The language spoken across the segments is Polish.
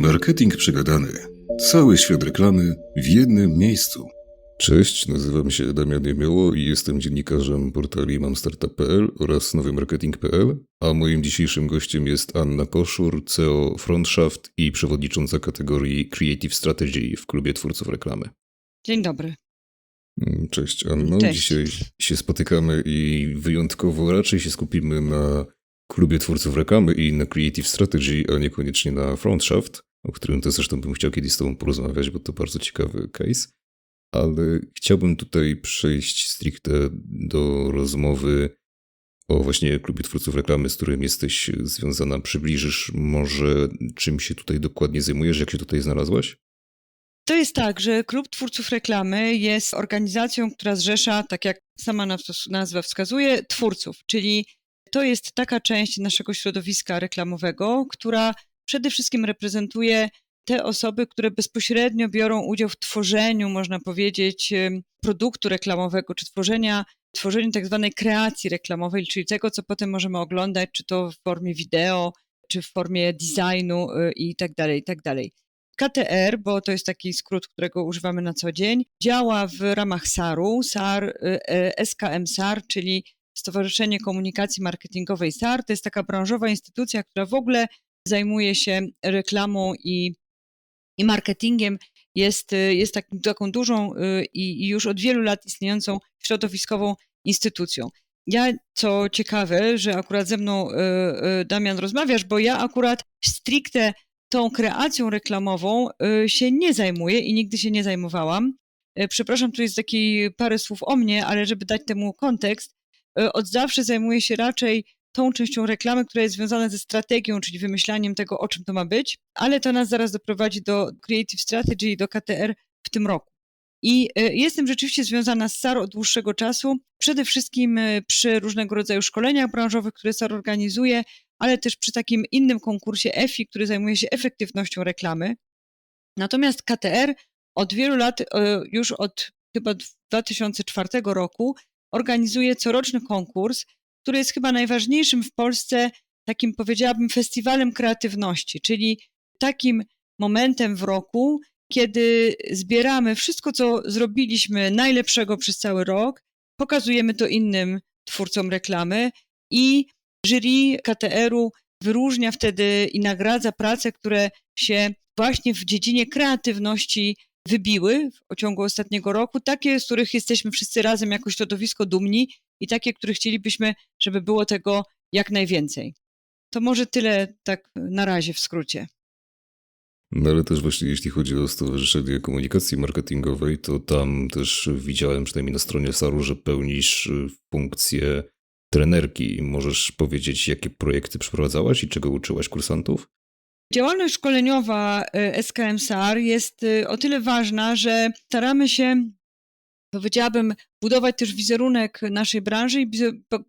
Marketing przegadany. Cały świat reklamy w jednym miejscu. Cześć, nazywam się Damian Jemioło i jestem dziennikarzem portali mamstartup.pl oraz nowymarketing.pl, a moim dzisiejszym gościem jest Anna Koszur, CEO Frontshaft i przewodnicząca kategorii Creative Strategy w klubie twórców reklamy. Dzień dobry. Mm, Cześć Anno, Cześć. dzisiaj się spotykamy i wyjątkowo raczej się skupimy na klubie twórców reklamy i na Creative Strategy, a niekoniecznie na Frontshaft, o którym też zresztą bym chciał kiedyś z tobą porozmawiać, bo to bardzo ciekawy case. Ale chciałbym tutaj przejść stricte do rozmowy o właśnie klubie twórców reklamy, z którym jesteś związana. Przybliżysz może, czym się tutaj dokładnie zajmujesz, jak się tutaj znalazłaś? To jest tak, że Klub Twórców Reklamy jest organizacją, która zrzesza, tak jak sama naz- nazwa wskazuje, twórców, czyli to jest taka część naszego środowiska reklamowego, która przede wszystkim reprezentuje te osoby, które bezpośrednio biorą udział w tworzeniu, można powiedzieć, produktu reklamowego, czy tworzenia, tworzeniu tak zwanej kreacji reklamowej, czyli tego, co potem możemy oglądać, czy to w formie wideo, czy w formie designu y, i tak dalej, i tak dalej. KTR, bo to jest taki skrót, którego używamy na co dzień, działa w ramach SAR-u, SAR, y, y, SKM SAR, czyli Stowarzyszenie Komunikacji Marketingowej SAR. To jest taka branżowa instytucja, która w ogóle zajmuje się reklamą i, i marketingiem. Jest, jest takim, taką dużą y, i, i już od wielu lat istniejącą środowiskową instytucją. Ja, co ciekawe, że akurat ze mną, y, y, Damian, rozmawiasz, bo ja akurat stricte tą kreacją reklamową się nie zajmuję i nigdy się nie zajmowałam. Przepraszam, tu jest taki parę słów o mnie, ale żeby dać temu kontekst, od zawsze zajmuję się raczej tą częścią reklamy, która jest związana ze strategią, czyli wymyślaniem tego, o czym to ma być, ale to nas zaraz doprowadzi do Creative Strategy i do KTR w tym roku. I y, jestem rzeczywiście związana z SAR od dłuższego czasu, przede wszystkim y, przy różnego rodzaju szkoleniach branżowych, które SAR organizuje, ale też przy takim innym konkursie EFI, który zajmuje się efektywnością reklamy. Natomiast KTR od wielu lat, e, już od chyba 2004 roku, organizuje coroczny konkurs, który jest chyba najważniejszym w Polsce takim, powiedziałabym, festiwalem kreatywności, czyli takim momentem w roku, kiedy zbieramy wszystko, co zrobiliśmy najlepszego przez cały rok, pokazujemy to innym twórcom reklamy i jury KTR-u wyróżnia wtedy i nagradza prace, które się właśnie w dziedzinie kreatywności wybiły w ciągu ostatniego roku, takie, z których jesteśmy wszyscy razem jako środowisko dumni i takie, których chcielibyśmy, żeby było tego jak najwięcej. To może tyle tak na razie w skrócie. No ale też właśnie jeśli chodzi o Stowarzyszenie Komunikacji Marketingowej, to tam też widziałem, przynajmniej na stronie SAR-u, że pełnisz y, funkcję trenerki. Możesz powiedzieć, jakie projekty przeprowadzałaś i czego uczyłaś kursantów? Działalność szkoleniowa y, SKM SAR jest y, o tyle ważna, że staramy się, powiedziałabym, budować też wizerunek naszej branży i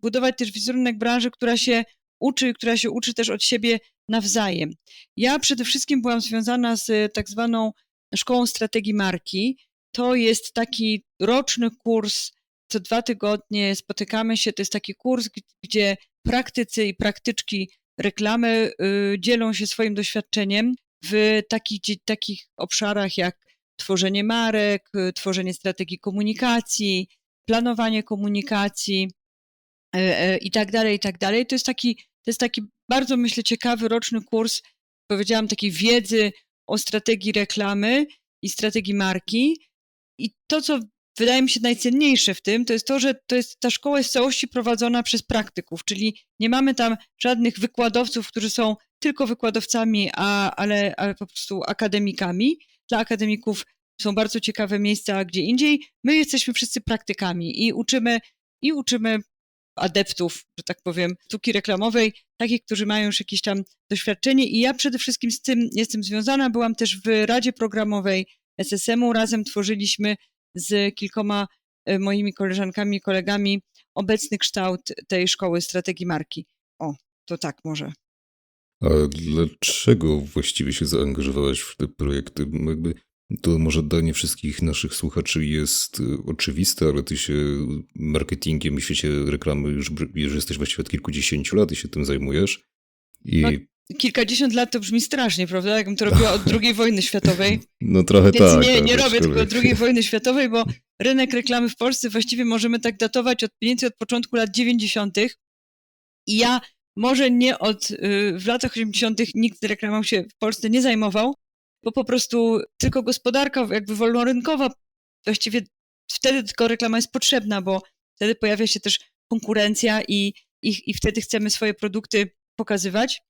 budować też wizerunek branży, która się uczy, która się uczy też od siebie nawzajem. Ja przede wszystkim byłam związana z y, tak zwaną Szkołą Strategii Marki. To jest taki roczny kurs, co dwa tygodnie spotykamy się. To jest taki kurs, gdzie praktycy i praktyczki reklamy y, dzielą się swoim doświadczeniem w takich, takich obszarach jak tworzenie marek, y, tworzenie strategii komunikacji, planowanie komunikacji y, y, i tak dalej, i tak dalej. To jest taki, to jest taki bardzo, myślę, ciekawy roczny kurs, powiedziałam, takiej wiedzy o strategii reklamy i strategii marki. I to, co wydaje mi się najcenniejsze w tym, to jest to, że to jest, ta szkoła jest w całości prowadzona przez praktyków, czyli nie mamy tam żadnych wykładowców, którzy są tylko wykładowcami, a, ale, ale po prostu akademikami. Dla akademików są bardzo ciekawe miejsca gdzie indziej. My jesteśmy wszyscy praktykami i uczymy, i uczymy adeptów, że tak powiem, sztuki reklamowej, takich, którzy mają już jakieś tam doświadczenie i ja przede wszystkim z tym jestem związana. Byłam też w Radzie Programowej SSM-u, razem tworzyliśmy z kilkoma e, moimi koleżankami i kolegami obecny kształt tej szkoły strategii marki. O, to tak może. A dlaczego właściwie się zaangażowałaś w te projekty? Jakby to może dla nie wszystkich naszych słuchaczy jest y, oczywiste, ale ty się marketingiem w świecie reklamy już, już jesteś właściwie od kilkudziesięciu lat i się tym zajmujesz. I No, kilkadziesiąt lat to brzmi strasznie, prawda? Jakbym to robiła od II wojny światowej. No trochę Więc tak. nie, nie robię tylko od II wojny światowej, bo rynek reklamy w Polsce właściwie możemy tak datować od mniej więcej od początku lat 90. I ja może nie od, y, w latach 80. nikt reklamą się w Polsce nie zajmował, bo po prostu tylko gospodarka jakby wolnorynkowa, właściwie wtedy tylko reklama jest potrzebna, bo wtedy pojawia się też konkurencja i, i, i wtedy chcemy swoje produkty pokazywać.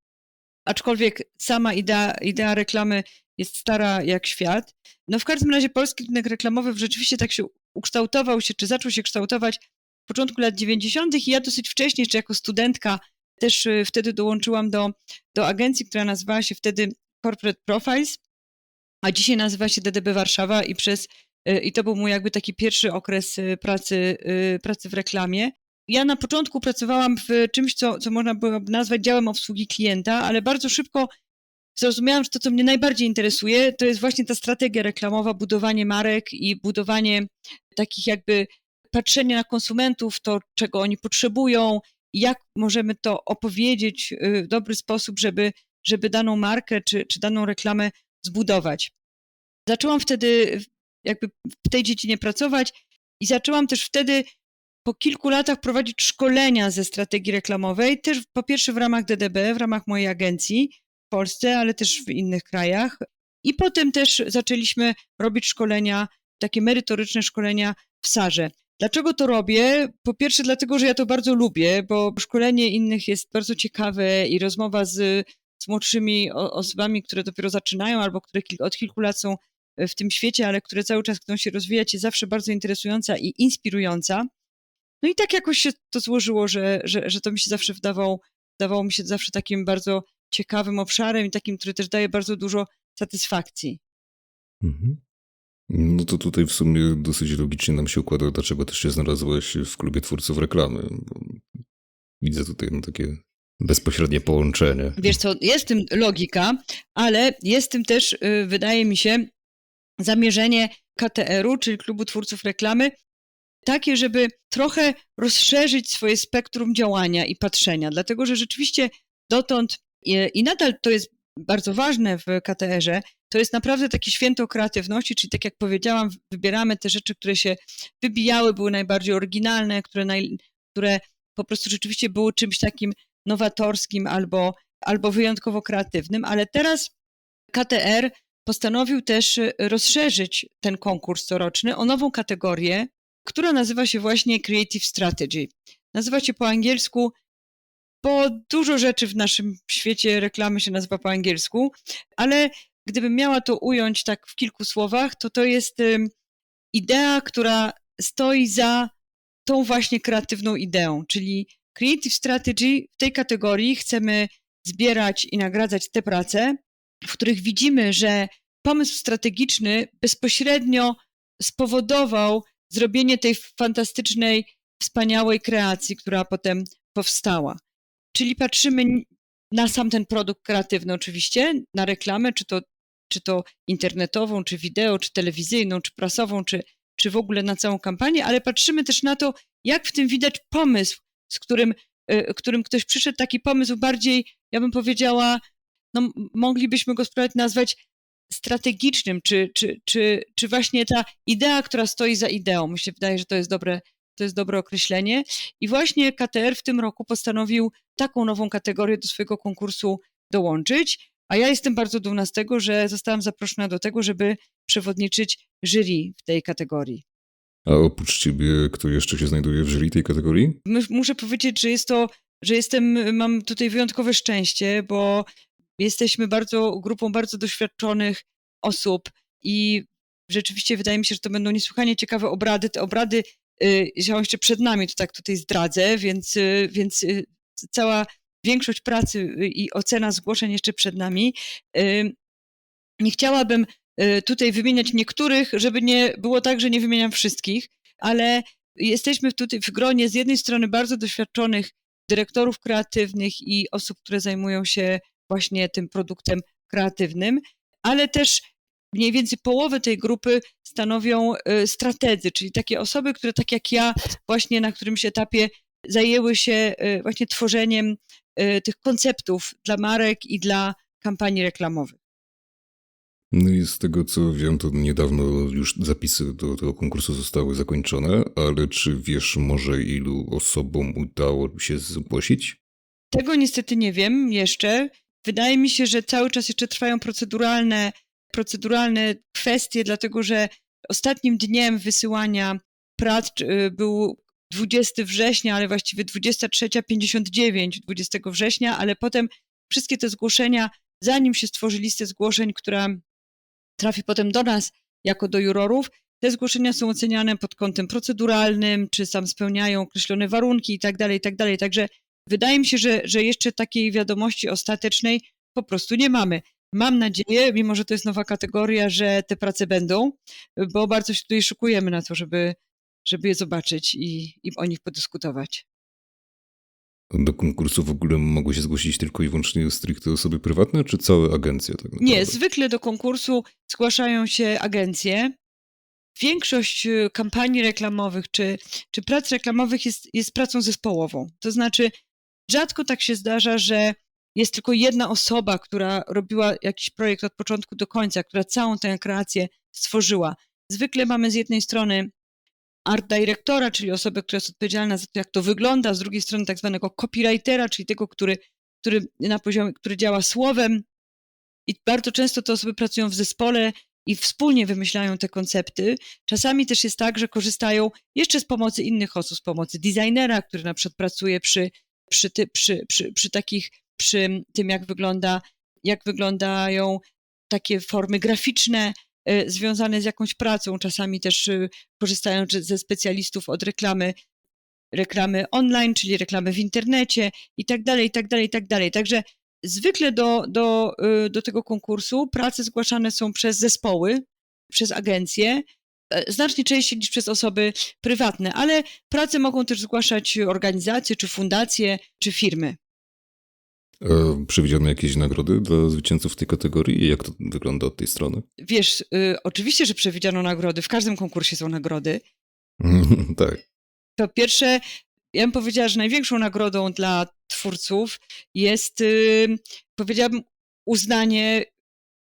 Aczkolwiek sama idea, idea reklamy jest stara jak świat. No w każdym razie polski rynek reklamowy rzeczywiście tak się ukształtował się, czy zaczął się kształtować w początku lat 90. i ja dosyć wcześnie, jeszcze jako studentka, też y, wtedy dołączyłam do, do agencji, która nazywała się wtedy Corporate Profiles, a dzisiaj nazywa się DDB Warszawa i przez y, i to był mój jakby taki pierwszy okres y, pracy, pracy w reklamie. Ja na początku pracowałam w czymś, co, co można byłoby nazwać działem obsługi klienta, ale bardzo szybko zrozumiałam, że to, co mnie najbardziej interesuje, to jest właśnie ta strategia reklamowa, budowanie marek i budowanie takich jakby patrzenia na konsumentów, to czego oni potrzebują, jak możemy to opowiedzieć y, w dobry sposób, żeby, żeby daną markę czy, czy daną reklamę zbudować. Zaczęłam wtedy jakby w tej dziedzinie pracować i zaczęłam też wtedy po kilku latach prowadzić szkolenia ze strategii reklamowej, też po pierwsze w ramach DDB, w ramach mojej agencji w Polsce, ale też w innych krajach. I potem też zaczęliśmy robić szkolenia, takie merytoryczne szkolenia w Sarze. Dlaczego to robię? Po pierwsze, dlatego, że ja to bardzo lubię, bo szkolenie innych jest bardzo ciekawe i rozmowa z, z młodszymi osobami, które dopiero zaczynają albo które od kilku lat są w tym świecie, ale które cały czas chcą się rozwijać, jest zawsze bardzo interesująca i inspirująca. No i tak jakoś się to złożyło, że, że, że to mi się zawsze wydawało, wydawało mi się zawsze takim bardzo ciekawym obszarem i takim, który też daje bardzo dużo satysfakcji. Mhm. No to tutaj w sumie dosyć logicznie nam się układa, dlaczego też się znalazłeś w klubie twórców reklamy. Widzę tutaj no, takie bezpośrednie połączenie. Wiesz co, jest w tym logika, ale jest w tym też, y, wydaje mi się, zamierzenie KTR-u, czyli Klubu Twórców Reklamy, takie, żeby trochę rozszerzyć swoje spektrum działania i patrzenia, dlatego że rzeczywiście dotąd i, nadal to jest bardzo ważne w KTR-ze, to jest naprawdę takie święto kreatywności, czyli tak jak powiedziałam, wybieramy te rzeczy, które się wybijały, były najbardziej oryginalne, które, naj, które po prostu rzeczywiście były czymś takim nowatorskim albo, albo wyjątkowo kreatywnym, ale teraz KTR postanowił też rozszerzyć ten konkurs coroczny o nową kategorię, która nazywa się właśnie Creative Strategy. Nazywa się po angielsku, bo dużo rzeczy w naszym świecie reklamy się nazywa po angielsku, ale gdybym miała to ująć tak w kilku słowach, to to jest idea, która stoi za tą właśnie kreatywną ideą, czyli Creative Strategy w tej kategorii chcemy zbierać i nagradzać te prace, w których widzimy, że pomysł strategiczny bezpośrednio spowodował zrobienie tej fantastycznej, wspaniałej kreacji, która potem powstała. Czyli patrzymy na sam ten produkt kreatywny oczywiście, na reklamę, czy to, czy to internetową, czy wideo, czy telewizyjną, czy prasową, czy, czy w ogóle na całą kampanię, ale patrzymy też na to, jak w tym widać pomysł, z którym, y, którym ktoś przyszedł, taki pomysł bardziej, ja bym powiedziała, no, moglibyśmy go spróbować nazwać strategicznym, czy, czy, czy, czy właśnie ta idea, która stoi za ideą. Mi się wydaje, że to jest dobre, to jest dobre określenie. I właśnie KTR w tym roku postanowił taką nową kategorię do swojego konkursu dołączyć. A ja jestem bardzo dumna z tego, że zostałam zaproszona do tego, żeby przewodniczyć jury w tej kategorii. A oprócz ciebie, kto jeszcze się znajduje w jury tej kategorii? Muszę powiedzieć, że jest to, że jestem, mam tutaj wyjątkowe szczęście, bo jesteśmy bardzo, grupą bardzo doświadczonych osób i rzeczywiście wydaje mi się, że to będą niesłychanie ciekawe obrady. Te obrady y, są jeszcze przed nami, to tak tutaj zdradzę, więc, y, więc y, cała większość pracy i ocena zgłoszeń jeszcze przed nami. Nie chciałabym tutaj wymieniać niektórych, żeby nie było tak, że nie wymieniam wszystkich, ale jesteśmy tutaj w gronie z jednej strony bardzo doświadczonych dyrektorów kreatywnych i osób, które zajmują się właśnie tym produktem kreatywnym, ale też mniej więcej połowę tej grupy stanowią strategzy, czyli takie osoby, które tak jak ja właśnie na którymś etapie zajęły się właśnie tworzeniem y, tych konceptów dla marek i dla kampanii reklamowych. No i z tego co wiem, to niedawno już zapisy do tego konkursu zostały zakończone, ale czy wiesz może ilu osobom udało się zgłosić? Tego niestety nie wiem jeszcze. Wydaje mi się, że cały czas jeszcze trwają proceduralne, proceduralne kwestie, dlatego że ostatnim dniem wysyłania prac y, był 20 września, ale właściwie 23.59 20 września, ale potem wszystkie te zgłoszenia, zanim się stworzy listę zgłoszeń, która trafi potem do nas jako do jurorów, te zgłoszenia są oceniane pod kątem proceduralnym, czy tam spełniają określone warunki i tak dalej, i tak. Także wydaje mi się, że, że jeszcze takiej wiadomości ostatecznej po prostu nie mamy. Mam nadzieję, mimo że to jest nowa kategoria, że te prace będą, bo bardzo się tutaj szukujemy na to, żeby, żeby je zobaczyć i, i o nich podyskutować. Do konkursu w ogóle mogły się zgłosić tylko i wyłącznie stricte osoby prywatne, czy całe agencje? Tak naprawdę? Nie, zwykle do konkursu zgłaszają się agencje. Większość y, kampanii reklamowych czy, czy prac reklamowych jest, jest pracą zespołową. To znaczy, rzadko tak się zdarza, że jest tylko jedna osoba, która robiła jakiś projekt od początku do końca, która całą tę kreację stworzyła. Zwykle mamy z jednej strony art directora, czyli osobę, która jest odpowiedzialna za to, jak to wygląda, z drugiej strony tak zwanego copywritera, czyli tego, który, który na poziomie, który działa słowem. I bardzo często te osoby pracują w zespole i wspólnie wymyślają te koncepty. Czasami też jest tak, że korzystają jeszcze z pomocy innych osób, z pomocy designera, który na przykład pracuje przy, przy, ty, przy, przy, przy takich, przy tym, jak wygląda, jak wyglądają takie formy graficzne, y, związane z jakąś pracą. Czasami też y, korzystają ze specjalistów od reklamy, reklamy online, czyli reklamy w internecie i tak dalej, i tak dalej, i tak dalej. Także zwykle do, do, y, do tego konkursu prace zgłaszane są przez zespoły, przez agencje, e, znacznie częściej niż przez osoby prywatne, ale prace mogą też zgłaszać organizacje, czy fundacje, czy firmy. E, przewidziano jakieś nagrody dla zwycięzców tej kategorii? Jak to wygląda od tej strony? Wiesz, y, oczywiście, że przewidziano nagrody. W każdym konkursie są nagrody. tak. Po pierwsze, ja bym powiedziała, że największą nagrodą dla twórców jest, y, powiedziałabym, uznanie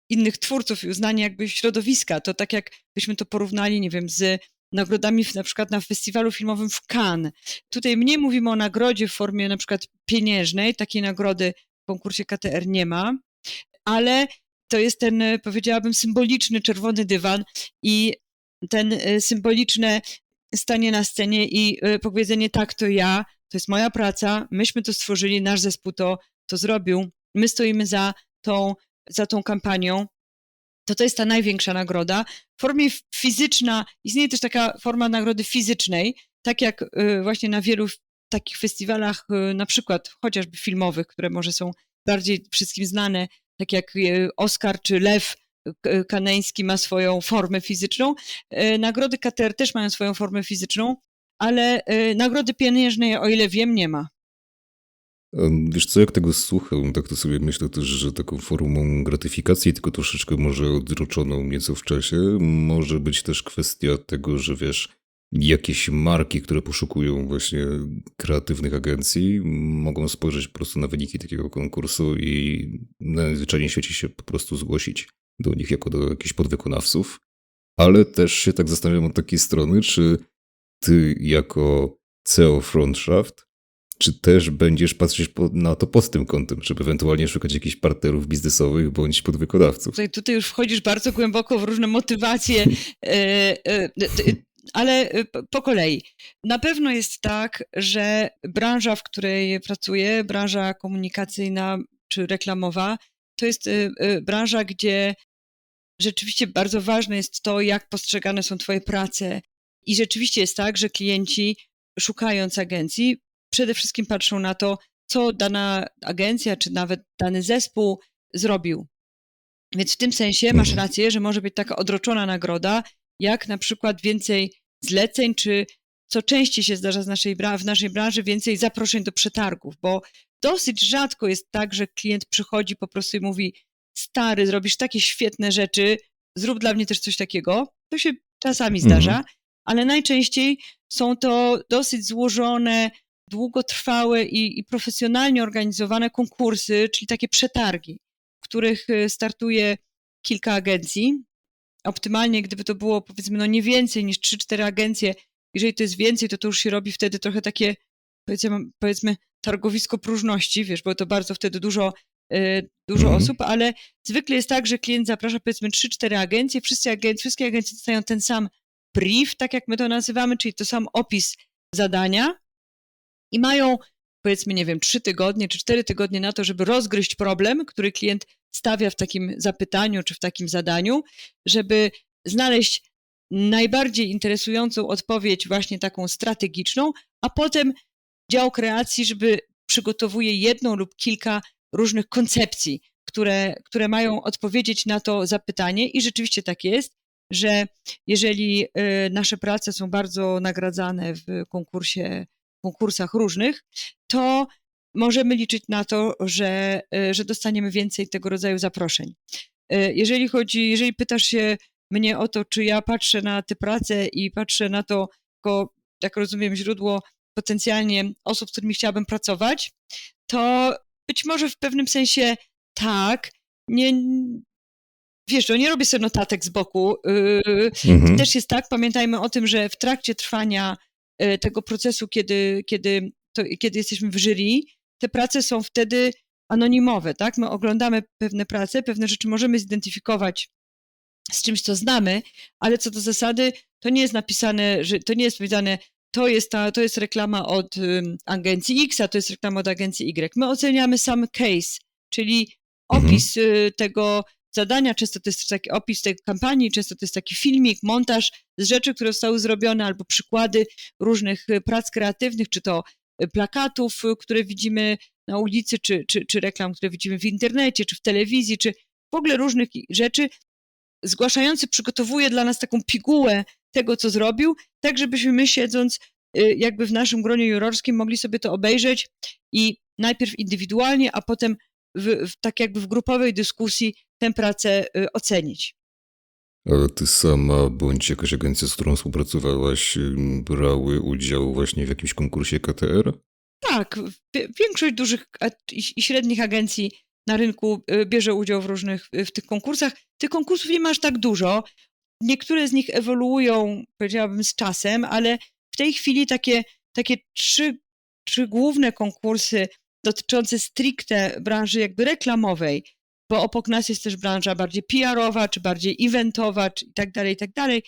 innych twórców i uznanie jakby środowiska. To tak jakbyśmy to porównali, nie wiem, z nagrodami na przykład na festiwalu filmowym w Cannes. Tutaj mniej mówimy o nagrodzie w formie na przykład pieniężnej, takiej nagrody w konkursie KTR nie ma, ale to jest ten, powiedziałabym, symboliczny czerwony dywan i ten y, symboliczne stanie na scenie i y, powiedzenie tak, to ja, to jest moja praca, myśmy to stworzyli, nasz zespół to, to zrobił, my stoimy za tą, za tą kampanią, to to jest ta największa nagroda. W formie fizyczna, istnieje też taka forma nagrody fizycznej, tak jak y, właśnie na wielu takich festiwalach, y, na przykład chociażby filmowych, które może są bardziej wszystkim znane, tak jak Oscar czy Lew kaneński ma swoją formę fizyczną. Nagrody KTR też mają swoją formę fizyczną, ale nagrody pieniężnej, o ile wiem, nie ma. Wiesz co, jak tego słucham, tak to sobie myślę też, że taką formą gratyfikacji, tylko troszeczkę może odroczoną nieco w czasie, może być też kwestia tego, że wiesz, jakieś marki, które poszukują właśnie kreatywnych agencji, mogą spojrzeć po prostu na wyniki takiego konkursu i najzwyczajniej w świecie się po prostu zgłosić do nich jako do jakichś podwykonawców. Ale też się tak zastanawiam od takiej strony, czy ty jako CEO Frontshaft czy też będziesz patrzeć na to pod tym kątem, żeby ewentualnie szukać jakichś partnerów biznesowych bądź podwykonawców? Tutaj, tutaj już wchodzisz bardzo głęboko w różne motywacje, e, e, ale e, po kolei. Na pewno jest tak, że branża, w której pracuję, branża komunikacyjna czy reklamowa, to jest branża, gdzie rzeczywiście bardzo ważne jest to, jak postrzegane są Twoje prace. I rzeczywiście jest tak, że klienci, szukając agencji, przede wszystkim patrzą na to, co dana agencja, czy nawet dany zespół zrobił. Więc w tym sensie masz Mhm. rację, że może być taka odroczona nagroda, jak na przykład więcej zleceń, czy co częściej się zdarza z naszej, w naszej branży, więcej zaproszeń do przetargów, bo dosyć rzadko jest tak, że klient przychodzi po prostu i mówi: Stary, zrobisz takie świetne rzeczy, zrób dla mnie też coś takiego. To się czasami zdarza, Mhm. ale najczęściej są to dosyć złożone, długotrwałe i, i profesjonalnie organizowane konkursy, czyli takie przetargi, w których y, startuje kilka agencji. Optymalnie, gdyby to było powiedzmy no nie więcej niż 3-4 agencje, jeżeli to jest więcej, to to już się robi wtedy trochę takie powiedzmy, powiedzmy targowisko próżności, wiesz, bo to bardzo wtedy dużo, y, dużo Mhm. osób, ale zwykle jest tak, że klient zaprasza powiedzmy 3-4 agencje, wszyscy agen- wszystkie agencje dostają ten sam brief, tak jak my to nazywamy, czyli to sam opis zadania i mają powiedzmy, nie wiem, 3 tygodnie czy 4 tygodnie na to, żeby rozgryźć problem, który klient stawia w takim zapytaniu czy w takim zadaniu, żeby znaleźć najbardziej interesującą odpowiedź, właśnie taką strategiczną, a potem dział kreacji, żeby przygotowuje jedną lub kilka różnych koncepcji, które, które mają odpowiedzieć na to zapytanie. I rzeczywiście tak jest, że jeżeli y, nasze prace są bardzo nagradzane w konkursie, konkursach różnych, to możemy liczyć na to, że, y, że dostaniemy więcej tego rodzaju zaproszeń. Y, Jeżeli chodzi, jeżeli pytasz się mnie o to, czy ja patrzę na te prace i patrzę na to, jako, jak rozumiem, źródło potencjalnie osób, z którymi chciałabym pracować, to być może w pewnym sensie tak. Nie, wiesz, no nie robię sobie notatek z boku. Yy, Mhm. Też jest tak, pamiętajmy o tym, że w trakcie trwania tego procesu, kiedy, kiedy, to, kiedy jesteśmy w jury, te prace są wtedy anonimowe, tak? My oglądamy pewne prace, pewne rzeczy możemy zidentyfikować z czymś, co znamy, ale co do zasady, to nie jest napisane, że to nie jest powiedziane, to jest, ta, to jest reklama od ym, agencji X, a to jest reklama od agencji Y. My oceniamy sam case, czyli Mhm. opis y, tego zadania, często to jest taki opis tej kampanii, często to jest taki filmik, montaż z rzeczy, które zostały zrobione, albo przykłady różnych y, prac kreatywnych, czy to y, plakatów, y, które widzimy na ulicy, czy, czy, czy reklam, które widzimy w internecie, czy w telewizji, czy w ogóle różnych rzeczy. Zgłaszający przygotowuje dla nas taką pigułę tego, co zrobił, tak żebyśmy my siedząc jakby w naszym gronie jurorskim mogli sobie to obejrzeć i najpierw indywidualnie, a potem w, w, tak jakby w grupowej dyskusji tę pracę y, ocenić. A ty sama bądź jakaś agencja, z którą współpracowałaś, ym, brały udział właśnie w jakimś konkursie KTR? Tak, większość dużych i średnich agencji na rynku y, bierze udział w różnych, y, w tych konkursach. Tych konkursów nie ma aż tak dużo. Niektóre z nich ewoluują, powiedziałabym, z czasem, ale w tej chwili takie, takie trzy, trzy główne konkursy dotyczące stricte branży jakby reklamowej, bo obok nas jest też branża bardziej PR-owa, czy bardziej eventowa, czy i tak dalej, i tak dalej.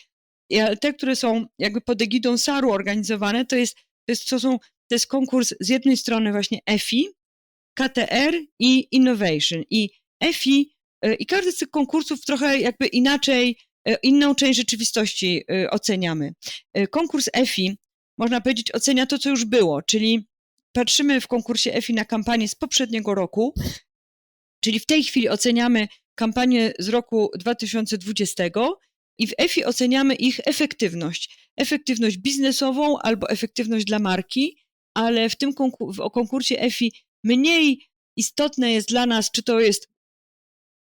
Te, które są jakby pod egidą SAR-u organizowane, to jest, to jest, to są, to jest konkurs z jednej strony właśnie EFI, KTR i Innovation. I EFI y, i każdy z tych konkursów trochę jakby inaczej, y, inną część rzeczywistości y, oceniamy. Konkurs EFI, można powiedzieć, ocenia to, co już było, czyli patrzymy w konkursie EFI na kampanię z poprzedniego roku, czyli w tej chwili oceniamy kampanię z roku 2020 i w EFI oceniamy ich efektywność. Efektywność biznesową albo efektywność dla marki, ale w tym konku- w konkursie EFI mniej istotne jest dla nas, czy to jest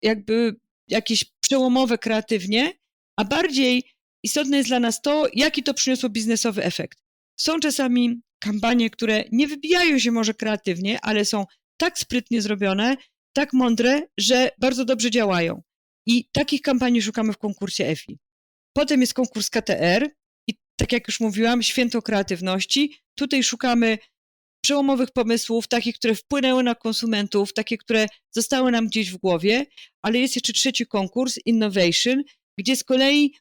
jakby jakieś przełomowe kreatywnie, a bardziej istotne jest dla nas to, jaki to przyniosło biznesowy efekt. Są czasami kampanie, które nie wybijają się może kreatywnie, ale są tak sprytnie zrobione, tak mądre, że bardzo dobrze działają. I takich kampanii szukamy w konkursie EFI. Potem jest konkurs KTR i tak jak już mówiłam, święto kreatywności. Tutaj szukamy przełomowych pomysłów, takich, które wpłynęły na konsumentów, takie, które zostały nam gdzieś w głowie, ale jest jeszcze trzeci konkurs, Innovation, gdzie z kolei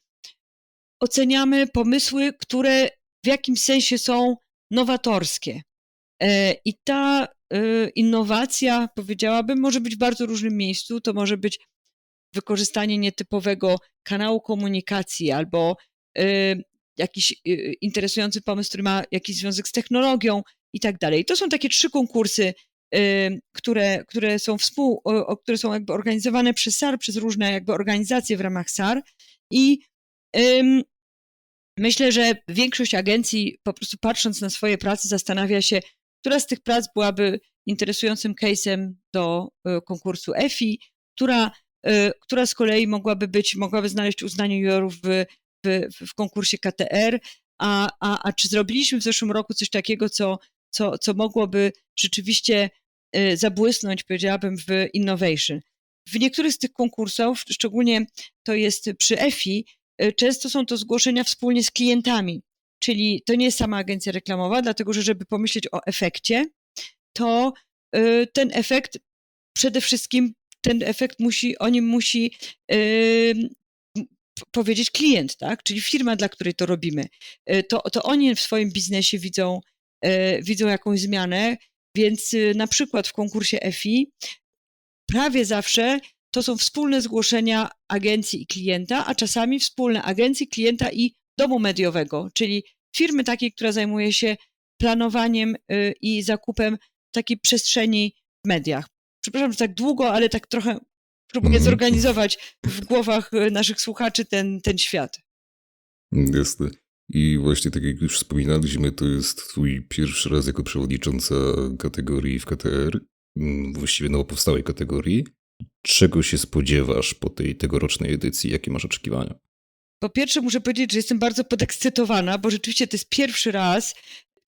oceniamy pomysły, które w jakimś sensie są nowatorskie. E, I ta e, innowacja, powiedziałabym, może być w bardzo różnym miejscu. To może być wykorzystanie nietypowego kanału komunikacji albo e, jakiś interesujący pomysł, który ma jakiś związek z technologią i tak dalej. To są takie trzy konkursy, które, które są współ, które są jakby organizowane przez SAR, przez różne jakby organizacje w ramach SAR i myślę, że większość agencji po prostu patrząc na swoje prace zastanawia się, która z tych prac byłaby interesującym case'em do y, konkursu EFI, która, y, która z kolei mogłaby być, mogłaby znaleźć uznanie jurorów w, w, w konkursie KTR, a, a, a czy zrobiliśmy w zeszłym roku coś takiego, co co, co mogłoby rzeczywiście y, zabłysnąć, powiedziałabym, w innovation. W niektórych z tych konkursów, szczególnie to jest przy EFI, często są to zgłoszenia wspólnie z klientami, czyli to nie jest sama agencja reklamowa, dlatego że żeby pomyśleć o efekcie, to y, ten efekt przede wszystkim ten efekt musi, o nim musi yy, powiedzieć klient, tak? Czyli firma, dla której to robimy. To, to oni w swoim biznesie widzą, widzą jakąś zmianę, więc na przykład w konkursie EFI prawie zawsze to są wspólne zgłoszenia agencji i klienta, a czasami wspólne agencji, klienta i domu mediowego, czyli firmy takiej, która zajmuje się planowaniem y, i zakupem takiej przestrzeni w mediach przepraszam, że tak długo, ale tak trochę próbuję Mhm. zorganizować w głowach e, naszych słuchaczy ten, ten świat. Jasne. I właśnie tak jak już wspominaliśmy, to jest twój pierwszy raz jako przewodnicząca kategorii w KTR, mm, właściwie nowo powstałej kategorii. Czego się spodziewasz po tej tegorocznej edycji? Jakie masz oczekiwania? Po pierwsze muszę powiedzieć, że jestem bardzo podekscytowana, bo rzeczywiście to jest pierwszy raz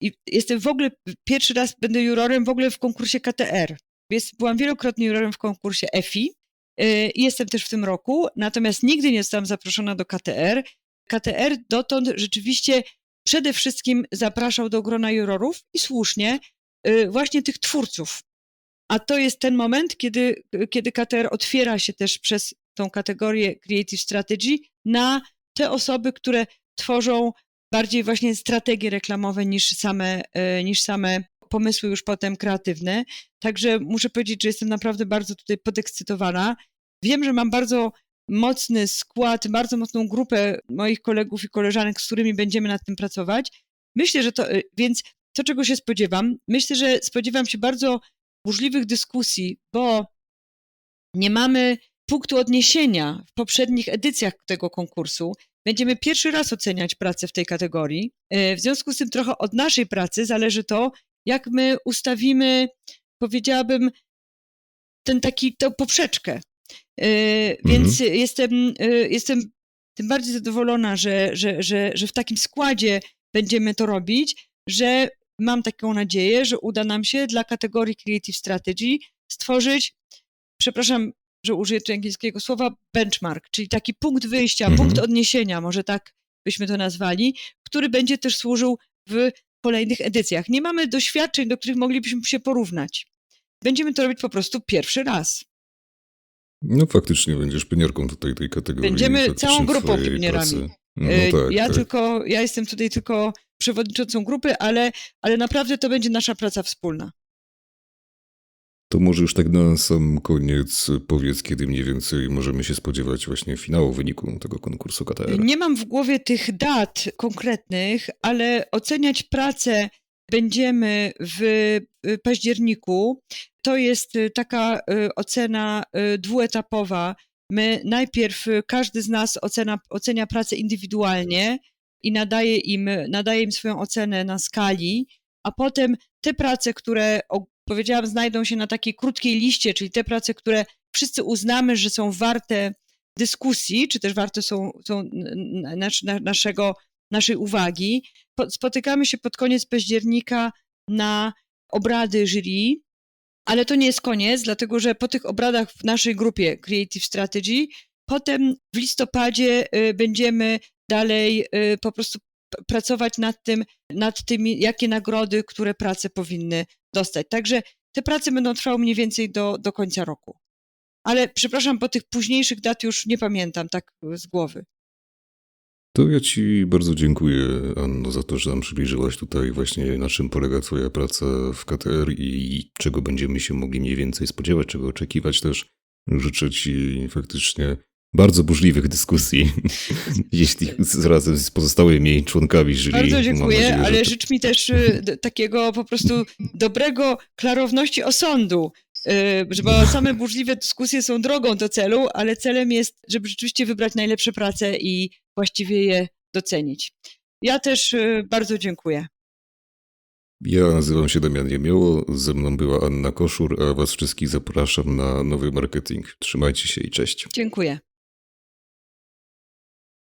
i jestem w ogóle, pierwszy raz będę jurorem w ogóle w konkursie KTR. Jest, byłam wielokrotnie jurorem w konkursie EFI yy, i jestem też w tym roku, natomiast nigdy nie zostałam zaproszona do KTR. KTR dotąd rzeczywiście przede wszystkim zapraszał do grona jurorów i słusznie yy, właśnie tych twórców. A to jest ten moment, kiedy, kiedy KTR otwiera się też przez tą kategorię Creative Strategy na te osoby, które tworzą bardziej właśnie strategie reklamowe niż same, yy, niż same pomysły już potem kreatywne. Także muszę powiedzieć, że jestem naprawdę bardzo tutaj podekscytowana. Wiem, że mam bardzo mocny skład, bardzo mocną grupę moich kolegów i koleżanek, z którymi będziemy nad tym pracować. Myślę, że to, y, więc to, czego się spodziewam, myślę, że spodziewam się bardzo burzliwych dyskusji, bo nie mamy punktu odniesienia w poprzednich edycjach tego konkursu. Będziemy pierwszy raz oceniać pracę w tej kategorii. Y, W związku z tym trochę od naszej pracy zależy to, jak my ustawimy, powiedziałabym, ten taki, tą poprzeczkę. Yy, Więc jestem, yy, jestem tym bardziej zadowolona, że, że, że, że w takim składzie będziemy to robić, że mam taką nadzieję, że uda nam się dla kategorii Creative Strategy stworzyć, przepraszam, że użyję tu angielskiego słowa, benchmark, czyli taki punkt wyjścia, Mhm. punkt odniesienia, może tak byśmy to nazwali, który będzie też służył w kolejnych edycjach. Nie mamy doświadczeń, do których moglibyśmy się porównać. Będziemy to robić po prostu pierwszy raz. No faktycznie będziesz pioniorką tutaj tej kategorii. Będziemy całą grupą pionierami. No Y, tak, ja tak. tylko, ja jestem tutaj tylko przewodniczącą grupy, ale, ale naprawdę to będzie nasza praca wspólna. To może już tak na sam koniec powiedz, kiedy mniej więcej możemy się spodziewać właśnie finału wyniku tego konkursu KTR. Nie mam w głowie tych dat konkretnych, ale oceniać pracę będziemy w październiku. To y, taka y, ocena y, dwuetapowa. My najpierw, każdy z nas ocena, ocenia pracę indywidualnie i nadaje im, nadaje im swoją ocenę na skali, a potem te prace, które powiedziałam, znajdą się na takiej krótkiej liście, czyli te prace, które wszyscy uznamy, że są warte dyskusji, czy też warte są, są n- n- nasz, na, naszego, naszej uwagi. Po, spotykamy się pod koniec października na obrady jury, ale to nie jest koniec, dlatego że po tych obradach w naszej grupie Creative Strategy, potem w listopadzie y, będziemy dalej y, po prostu pracować nad tym, nad tymi, jakie nagrody, które prace powinny dostać. Także te prace będą trwały mniej więcej do, do końca roku. Ale przepraszam, po tych późniejszych dat już nie pamiętam tak y, z głowy. To ja Ci bardzo dziękuję, Anno, za to, że nam przybliżyłaś tutaj właśnie na czym polega Twoja praca w KTR i czego będziemy się mogli mniej więcej spodziewać, czego oczekiwać też. Życzę Ci faktycznie bardzo burzliwych dyskusji, jeśli razem z pozostałymi członkami jury. Bardzo dziękuję, nadzieję, ale to- życz mi też y, takiego po prostu dobrego, klarowności osądu. y, Bo same burzliwe dyskusje są drogą do celu, ale celem jest, żeby rzeczywiście wybrać najlepsze prace i właściwie je docenić. Ja też y, bardzo dziękuję. Ja nazywam się Damian Jemioło, ze mną była Anna Koszur, a Was wszystkich zapraszam na nowy marketing. Trzymajcie się i cześć. Dziękuję.